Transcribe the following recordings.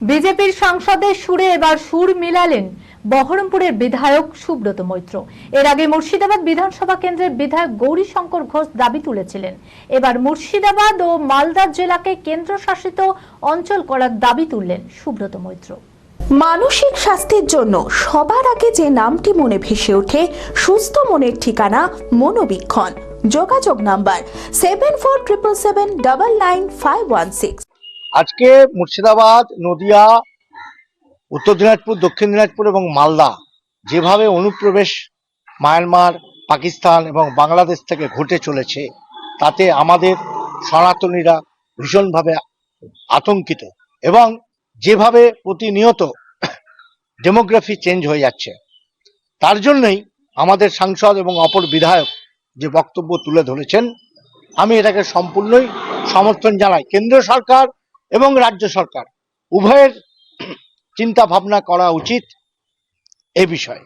বিজেপির সাংসদের সুরে এবার সুর মিলালেন বহরমপুরের বিধায়ক সুব্রত মৈত্র। এর আগে মুর্শিদাবাদ বিধানসভা কেন্দ্রের বিধায়ক গৌরীশঙ্কর ঘোষ দাবি তুলেছিলেন। এবার মুর্শিদাবাদ ও মালদা জেলাকে কেন্দ্রশাসিত অঞ্চল করার দাবি তুললেন সুব্রত মৈত্র। মানসিক স্বাস্থ্যের জন্য সবার আগে যে নামটি মনে ভেসে ওঠে, সুস্থ মনের ঠিকানা মনোবীক্ষণ। যোগাযোগ number seven four triple seven double nine five one six আজকে মুর্শিদাবাদ, নদিয়া, উত্তর দিনাজপুর, দক্ষিণ দিনাজপুর এবং মালদা যেভাবে অনুপ্রবেশ মায়ানমার, পাকিস্তান এবং বাংলাদেশ থেকে ঘটে চলেছে, তাতে আমাদের সনাতনীরা ভীষণভাবে আতঙ্কিত এবং যেভাবে প্রতিনিয়ত ডেমোগ্রাফি চেঞ্জ হয়ে যাচ্ছে, তার জন্যই আমাদের সাংসদ এবং অপর বিধায়ক যে বক্তব্য তুলে ধরেছেন, আমি এটাকে সম্পূর্ণই সমর্থন জানাই। কেন্দ্র সরকার এবং রাজ্য সরকার। উভয়ের চিন্তা ভাবনা করা উচিত এ বিষয়ে।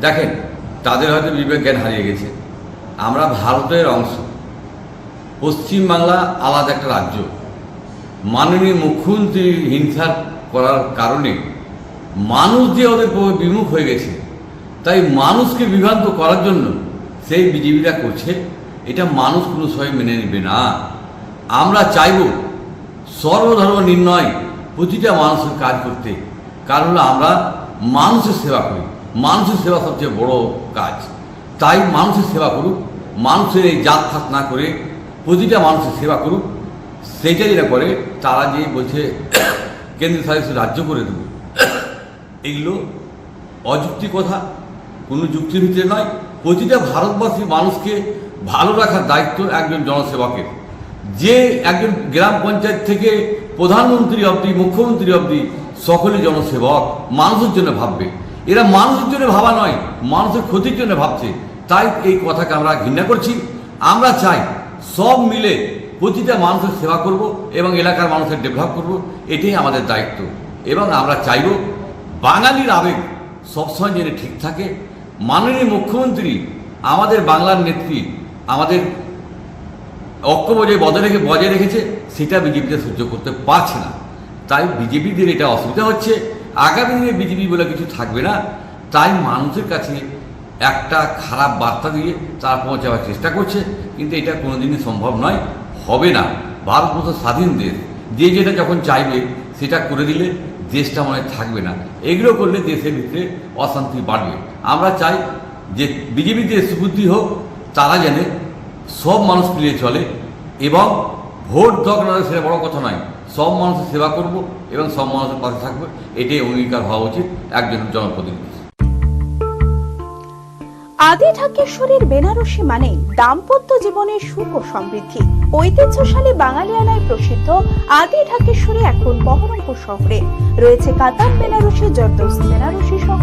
দেখেন, তাদের হয়তো বিবেক জ্ঞান হারিয়ে গেছে। আমরা ভারতের অংশ। পশ্চিমবাংলা আলাদা একটা রাজ্য। মাননীয় মুখ্যমন্ত্রী হিংসা করার কারণে মানুষ যে ওদের বিমুখ হয়ে গেছে, তাই মানুষকে বিভ্রান্ত করার জন্য সেই বিজেপিটা করছে। এটা মানুষ কোনো সময় মেনে নেবে না। আমরা চাইব সর্বধর্ম নির্ণয় প্রতিটা মানুষের কাজ করতে। কারণ হলো আমরা মানুষের সেবা করি। মানুষের সেবা সবচেয়ে বড় কাজ। তাই মানুষের সেবা করুক। মানুষের এই জাত ফাত না করে প্রতিটা মানুষের সেবা করুক। সেইটা যেটা করে, তারা যে বলছে, কেন্দ্রীয় শাসিত রাজ্য করে দেবো। এগুলো অযুক্তি কথা। কোনো যুক্তির ভিতরে নয়। প্রতিটা ভারতবাসী মানুষকে ভালো রাখার দায়িত্ব একজন জনসেবকের। যে একজন গ্রাম পঞ্চায়েত থেকে প্রধানমন্ত্রী অবধি, মুখ্যমন্ত্রী অবধি সকলে জনসেবক, মানুষের জন্য ভাববে। এরা মানুষের জন্য ভাবা নয়, মানুষের ক্ষতির জন্য ভাবছে। তাই এই কথাকে আমরা ঘৃণা করছি। আমরা চাই সব মিলে প্রতিটা মানুষের সেবা করব এবং এলাকার মানুষের ডেভেলপ করব। এটাই আমাদের দায়িত্ব। এবং আমরা চাইব বাঙালির আবেগ সবসময় যেন ঠিক থাকে। মাননীয় মুখ্যমন্ত্রী, আমাদের বাংলার নেত্রী, আমাদের ঐক্য যে বজায় রেখে বজায় রেখেছে, সেটা বিজেপিতে সহ্য করতে পারছে না। তাই বিজেপিদের এটা অসুবিধা হচ্ছে। আগামী দিনে বিজেপি বলে কিছু থাকবে না। তাই মানুষের কাছে একটা খারাপ বার্তা দিয়ে তারা পৌঁছাবার চেষ্টা করছে। কিন্তু এটা কোনোদিনই সম্ভব নয়, হবে না। ভারতবর্ষ স্বাধীন দেশ। যে যেটা যখন চাইবে, সেটা করে দিলে দেশটা মনে থাকবে না। এগুলো করলে দেশের ভিতরে অশান্তি বাড়বে। আমরা চাই যে বিজেপিতে সুবুদ্ধি হোক, তারা জেনে সব মানুষ মিলিয়ে চলে এবং ভোট দখ না সেটা বড় কথা নয়। সব মানুষের সেবা করব এবং সব মানুষের পাশে থাকবে, এটাই অঙ্গীকার হওয়া উচিত একজন জনপ্রতিনিধি আদি ঢাকেশ্বরীর বেনারসি মানে দাম্পত্য জীবনের সুখ ও সমৃদ্ধি। ঐতিহ্যশালী বাঙালিয়ানায় প্রসিদ্ধ আদি ঢাকেশ্বরী এখন বহরমপুর শহরে। রয়েছে কাতার বেনারসি, জর্দোস্ত বেনারসি সহ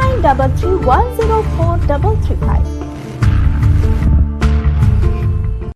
nine double three one zero four double three five.